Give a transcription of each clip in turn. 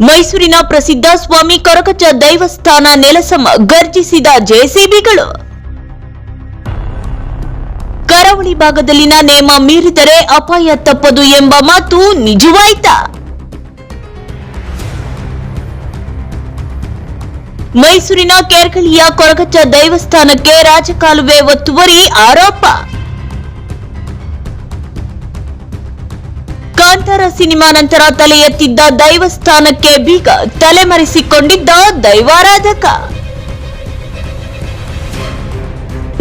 ಮೈಸೂರಿನ ಪ್ರಸಿದ್ಧ ಸ್ವಾಮಿ ಕೊರಕಚ ದೈವಸ್ಥಾನ ನೆಲಸಮ ಗರ್ಜಿಸಿದ ಜೆಸಿಬಿಗಳು. ಕರಾವಳಿ ಭಾಗದಲ್ಲಿನ ನೇಮ ಮೀರಿದರೆ ಅಪಾಯ ತಪ್ಪದು ಎಂಬ ಮಾತು ನಿಜವಾಯ್ತಾ. ಮೈಸೂರಿನ ಕೇರ್ಕಳಿಯ ಕೊರಗಚ್ಚ ದೈವಸ್ಥಾನಕ್ಕೆ ರಾಜಕಾಲುವೆ ಒತ್ತುವರಿ ಆರೋಪ. ಕಾಂತಾರ ಸಿನಿಮಾ ನಂತರ ತಲೆ ಎತ್ತಿದ್ದ ದೈವಸ್ಥಾನಕ್ಕೆ ಬೀಗ ತಲೆಮರೆಸಿಕೊಂಡಿದ್ದ ದೈವಾರಾಧಕ.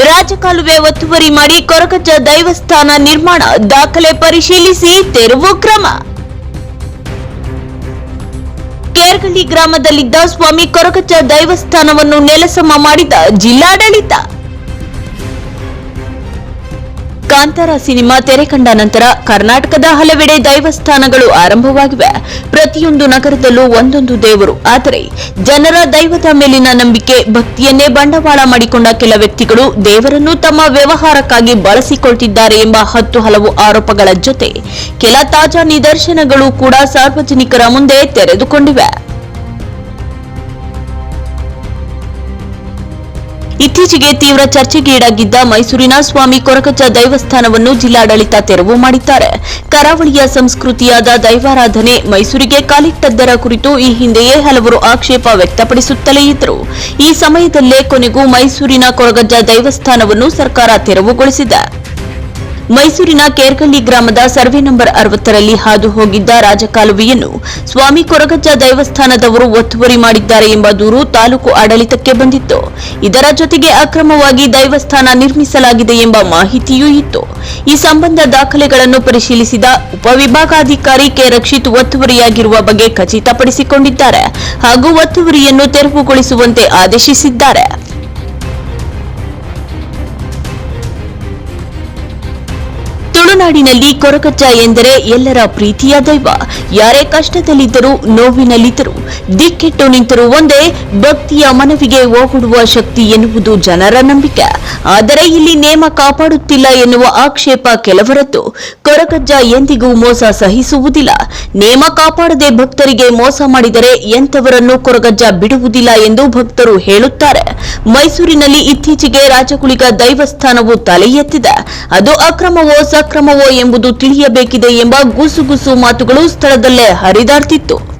ರಾಜಕಾಲುವೆ ಒತ್ತುವರಿ ಮಾಡಿ ಕೊರಗಜ್ಜ ದೈವಸ್ಥಾನ ನಿರ್ಮಾಣ ದಾಖಲೆ ಪರಿಶೀಲಿಸಿ ತೆರವು ಕ್ರಮ. ಕೇರ್ಗಳ್ಳಿ ಗ್ರಾಮದಲ್ಲಿದ್ದ ಸ್ವಾಮಿ ಕೊರಗಜ್ಜ ದೈವಸ್ಥಾನವನ್ನು ನೆಲಸಮ ಮಾಡಿದ ಜಿಲ್ಲಾಡಳಿತ. ಕಾಂತಾರ ಸಿನಿಮಾ ತೆರೆ ಕಂಡ ನಂತರ ಕರ್ನಾಟಕದ ಹಲವೆಡೆ ದೈವಸ್ಥಾನಗಳು ಆರಂಭವಾಗಿವೆ. ಪ್ರತಿಯೊಂದು ನಗರದಲ್ಲೂ ಒಂದೊಂದು ದೇವರು. ಆದರೆ ಜನರ ದೈವದ ಮೇಲಿನ ನಂಬಿಕೆ, ಭಕ್ತಿಯನ್ನೇ ಬಂಡವಾಳ ಮಾಡಿಕೊಂಡ ಕೆಲ ವ್ಯಕ್ತಿಗಳು ದೇವರನ್ನು ತಮ್ಮ ವ್ಯವಹಾರಕ್ಕಾಗಿ ಬಳಸಿಕೊಳ್ತಿದ್ದಾರೆ ಎಂಬ ಹತ್ತು ಹಲವು ಆರೋಪಗಳ ಜೊತೆ ಕೆಲ ತಾಜಾ ನಿದರ್ಶನಗಳು ಕೂಡ ಸಾರ್ವಜನಿಕರ ಮುಂದೆ ತೆರೆದುಕೊಂಡಿವೆ. ಇತ್ತೀಚೆಗೆ ತೀವ್ರ ಚರ್ಚೆಗೀಡಾಗಿದ್ದ ಮೈಸೂರಿನ ಸ್ವಾಮಿ ಕೊರಗಜ್ಜ ದೈವಸ್ಥಾನವನ್ನು ಜಿಲ್ಲಾಡಳಿತ ತೆರವು ಮಾಡಿದ್ದಾರೆ. ಕರಾವಳಿಯ ಸಂಸ್ಕೃತಿಯಾದ ದೈವಾರಾಧನೆ ಮೈಸೂರಿಗೆ ಕಾಲಿಟ್ಟದ್ದರ ಕುರಿತು ಈ ಹಿಂದೆಯೇ ಹಲವರು ಆಕ್ಷೇಪ ವ್ಯಕ್ತಪಡಿಸುತ್ತಲೇ ಇದ್ದರು. ಈ ಸಮಯದಲ್ಲೇ ಕೊನೆಗೂ ಮೈಸೂರಿನ ಕೊರಗಜ್ಜ ದೈವಸ್ಥಾನವನ್ನು ಸರ್ಕಾರ ತೆರವುಗೊಳಿಸಿದೆ. ಮೈಸೂರಿನ ಕೇರ್ಗಳ್ಳಿ ಗ್ರಾಮದ ಸರ್ವೆ ನಂಬರ್ ಅರವತ್ತರಲ್ಲಿ ಹಾದು ಹೋಗಿದ್ದ ರಾಜಕಾಲುವೆಯನ್ನು ಸ್ವಾಮಿ ಕೊರಗಜ್ಜ ದೈವಸ್ಥಾನದವರು ಒತ್ತುವರಿ ಮಾಡಿದ್ದಾರೆ ಎಂಬ ದೂರು ತಾಲೂಕು ಆಡಳಿತಕ್ಕೆ ಬಂದಿತ್ತು. ಇದರ ಜೊತೆಗೆ ಅಕ್ರಮವಾಗಿ ದೈವಸ್ಥಾನ ನಿರ್ಮಿಸಲಾಗಿದೆ ಎಂಬ ಮಾಹಿತಿಯೂ ಇತ್ತು. ಈ ಸಂಬಂಧ ದಾಖಲೆಗಳನ್ನು ಪರಿಶೀಲಿಸಿದ ಉಪವಿಭಾಗಾಧಿಕಾರಿ ಕೆ. ರಕ್ಷಿತ್ ಒತ್ತುವರಿಯಾಗಿರುವ ಬಗ್ಗೆ ಖಚಿತಪಡಿಸಿಕೊಂಡಿದ್ದಾರೆ ಹಾಗೂ ಒತ್ತುವರಿಯನ್ನು ತೆರವುಗೊಳಿಸುವಂತೆ ಆದೇಶಿಸಿದ್ದಾರೆ. ತುಳುನಾಡಿನಲ್ಲಿ ಕೊರಕಜ್ಜ ಎಂದರೆ ಎಲ್ಲರ ಪ್ರೀತಿಯ ದೈವ. ಯಾರೇ ಕಷ್ಟದಲ್ಲಿದ್ದರೂ ನೋವಿನಲ್ಲಿದ್ದರೂ ದಿಕ್ಕೆಟ್ಟು ನಿಂತರೂ ಒಂದೇ ಭಕ್ತಿಯ ಮನವಿಗೆ ಓಗೊಡುವ ಶಕ್ತಿ ಎನ್ನುವುದು ಜನರ ನಂಬಿಕೆ. ಆದರೆ ಇಲ್ಲಿ ನೇಮ ಕಾಪಾಡುತ್ತಿಲ್ಲ ಎನ್ನುವ ಆಕ್ಷೇಪ ಕೆಲವರದ್ದು. ಕೊರಕಜ್ಜ ಎಂದಿಗೂ ಮೋಸ ಸಹಿಸುವುದಿಲ್ಲ. ನೇಮ ಕಾಪಾಡದೆ ಭಕ್ತರಿಗೆ ಮೋಸ ಮಾಡಿದರೆ ಎಂಥವರನ್ನು ಕೊರಗಜ್ಜ ಬಿಡುವುದಿಲ್ಲ ಎಂದು ಭಕ್ತರು ಹೇಳುತ್ತಾರೆ. ಮೈಸೂರಿನಲ್ಲಿ ಇತ್ತೀಚೆಗೆ ರಾಜಕುಳಿಗ ದೈವಸ್ಥಾನವು ತಲೆ ಎತ್ತಿದೆ ಅದು ಅಕ್ರಮವೋ ಸಕ್ರಮವೋ ಎಂಬುದು ತಿಳಿಯಬೇಕಿದೆ ಎಂಬ ಗುಸುಗುಸು ಮಾತುಗಳು ಸ್ಥಳದಲ್ಲೇ ಹರಿದಾಡ್ತಿತ್ತು.